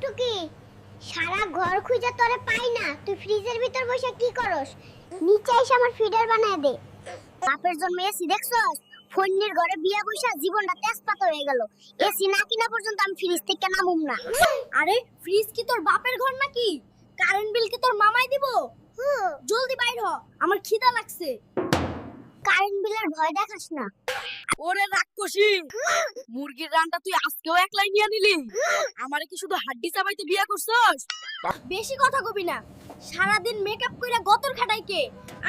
টুকটুকি সারা ঘর খুঁজে তোরে পাই না। তুই ফ্রিজের ভিতর বসে কি করস? নিচে এসে আমার ফিডার বানায় দে। বাপের জন্ম এসি দেখছস? ফন্নির ঘরে বিয়া বসে জীবনটা তেজপাত হয়ে গেল। এসি না কিনা পর্যন্ত আমি ফ্রিজ থেকে নামুম না। আরে ফ্রিজ কি তোর বাপের ঘর নাকি? কারেন্ট বিল কি তোর মামাই দিব? জলদি বাইর হ আমার খিদা লাগছে। কারেন্ট বিলের ভয় দেখাস না। ওরে রাক্ষসী! মুরগির রানটা তুই আজকেও একলাই নিয়ে নিলি? আমারে কি শুধু হাড্ডি চাবাইতে বিয়া করছস? বেশি কথা কবি না। সারাদিন মেকআপ কইরা গতর খাটাই কে?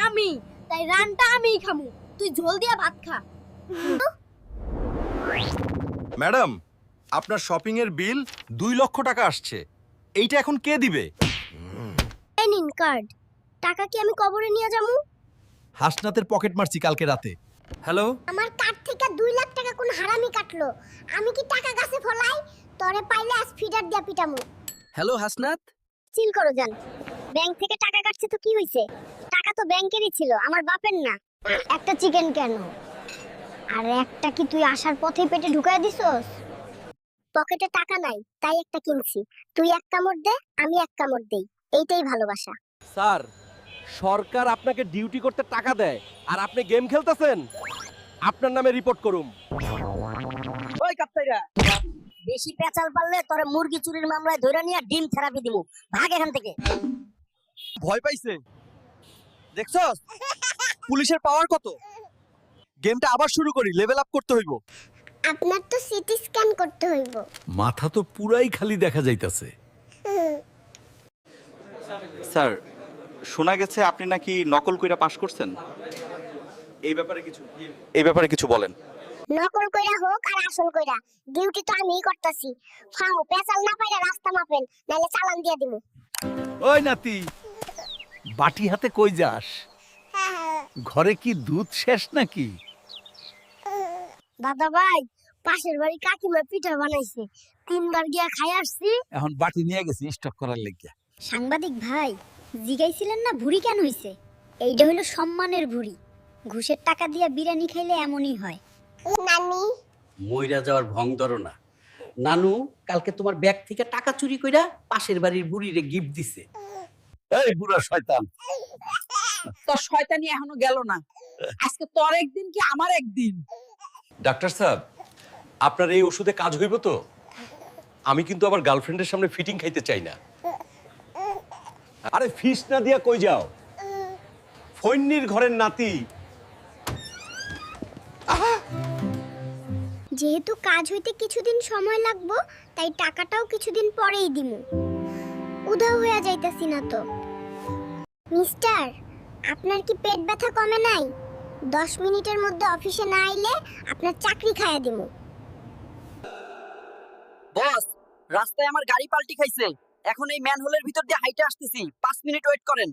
আমি। তাই রানটা আমিই খামু। তুই ঝোল দিয়া ভাত খা। ম্যাডাম আপনার শপিং এর বিল দুই লক্ষ টাকা আসছে। এইটা এখন কে দিবে? এই নিন কার্ড টাকা কি আমি কবরে নিয়ে যাব? হাসনাতের পকেট মারছি কালকে রাতে। হ্যালো? আমার কার্ড থেকে দুই লাখ টাকা কোন হারামি কাটলো। আমি কি টাকা গাছে ফলাই? তরে পাইলে আজ ফিডার দিয়া পিটামু। হ্যালো হাসনাত? চিল করো যান ব্যাংক থেকে টাকা কাটছে তো কি হইছে? টাকা তো ব্যাংকেরই ছিল আমার বাপের না। একটা চিকেন কেন? আর একটা কি তুই আসার পথে পেটে ঢুকায় দিছস? পকেটে টাকা নাই তাই একটা কিনছি। তুই এক কামড় দে আমি এক কামড় দেই। এইটাই ভালোবাসা। স্যার সরকার আপনাকে ডিউটি করতে টাকা দেয় আর আপনি গেম খেলতেছেন? আপনার নামে রিপোর্ট করুম। ওই কাপ্তাইরা বেশি পেঁচাল পারলে তোরে মুরগি চুরির মামলায় ধরে নিয়ে ডিম থেরাপি দিমু। ভাগ এখান থেকে। ভয় পাইছে? দেখছস? পুলিশের পাওয়ার কত? গেমটা আবার শুরু করি লেভেল আপ করতে হইব। আপনার তো সিটি স্ক্যান করতে হইব। মাথা তো পুরাই খালি দেখা যাইতাছে। স্যার শোনা গেছে আপনি নাকি নকল কইরা পাশ করছেন? এই ব্যাপারে কিছু এই ব্যাপারে কিছু বলেন। নকল কইরা হোক আর আসল কইরা ডিউটি তো আমিই করতাছি। ফাও পেঁচাল না পাইরা রাস্তা মাপেন নাইলে চালান দিয়া দিমু। ওই নাতি বাটি হাতে কই যাস? ঘরে কি দুধ শেষ নাকি? দাদা ভাই পাশের বাড়ি কাকিমা পিঠা বানাইছে। তিনবার গিয়া খাই আসছি। এখন বাটি নিয়ে গেছি স্টক করার লেগে সাংবাদিক ভাই জিগাইছিলেন না ভুড়ি কেন হইছে? এইটা হলো সম্মানের ভুড়ি। ঘুষের টাকা দিয়া বিরিয়ানি খাইলে এমনই হয়। নানি। মইরা যাওয়ার ভং ধরো না। নানু কালকে তোমার ব্যাগ থেকে টাকা চুরি কইরা পাশের বাড়ির বুড়িরে গিফট দিছে। এই বুড়া শয়তান। তোর শয়তানি এখনও গেল না। আজকে তোর একদিন কি আমার একদিন? ডাক্তার সাহেব আপনার এই ওষুধে কাজ হইব তো? আমি কিন্তু আবার গার্লফ্রেন্ডের সামনে ফিটিং খাইতে চাই না। আরে ফিস না দিয়া কই যাও? ফৈন্নির ঘরের নাতি। যেহেতু কাজ হইতে কিছুদিন সময় লাগবো তাই টাকাটাও কিছুদিন পরেই দিমু। উধাও হয়ে যাইতাছি না তো। মিস্টার আপনার কি পেট ব্যথা কমে নাই? দশ মিনিটের মধ্যে অফিসে না আইলে আপনার চাকরি খাইয়া দিমু। বস রাস্তায় আমার গাড়ি পাল্টি খাইছে। এখন এই ম্যানহোলের ভিতর দিয়ে হাইটে আসতেছি। পাঁচ মিনিট ওয়েট করেন।